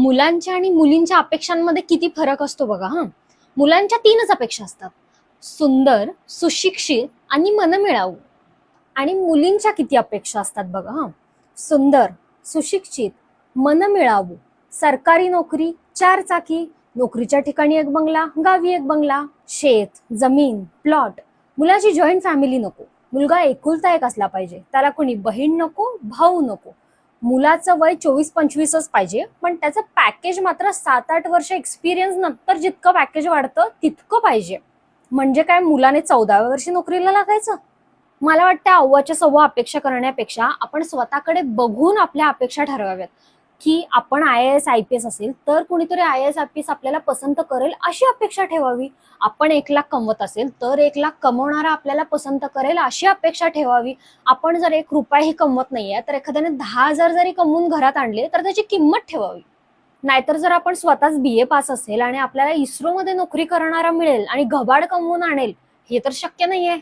मुलांच्या आणि मुलींच्या अपेक्षांमध्ये किती फरक असतो बघा हा. मुलांच्या तीनच अपेक्षा असतात. सुंदर सुशिक्षित आणि मन मिळावू आणि मुलींच्या किती अपेक्षा असतात बघा हा. सुंदर सुशिक्षित मन मिळावू सरकारी नोकरी चार चाकी नोकरीच्या ठिकाणी एक बंगला गावी एक बंगला शेत जमीन प्लॉट. मुलाची जॉईंट फॅमिली नको. मुलगा एकुलता एक असला पाहिजे. त्याला कोणी बहीण नको भाऊ नको. मुलाचं वय चोवीस पंचवीसच पाहिजे पण त्याचं पॅकेज मात्र सात आठ वर्ष एक्सपिरियन्स नंतर जितकं पॅकेज वाढतं तितकं पाहिजे. म्हणजे काय मुलाने चौदाव्या वर्षी नोकरीला लागायचं? मला वाटतं अव्वाच्या सव्वा अपेक्षा करण्यापेक्षा आपण स्वतःकडे बघून आपल्या अपेक्षा ठरवाव्यात. की आपण I S I P S असेल तर कुणीतरी I S I P S आपल्याला पसंत करेल अशी अपेक्षा ठेवावी. आपण एक लाख कमवत असेल तर एक लाख कमवणारा आपल्याला पसंत करेल अशी अपेक्षा ठेवावी. आपण जर एक रुपयाही कमवत नाहीये तर एखाद्याने दहा हजार जरी कमवून घरात आणले तर त्याची किंमत ठेवावी. नाहीतर जर आपण स्वतःच बी ए पास असेल आणि आपल्याला इस्रोमध्ये नोकरी करणारा मिळेल आणि घबाड कमवून आणेल हे तर शक्य नाहीये.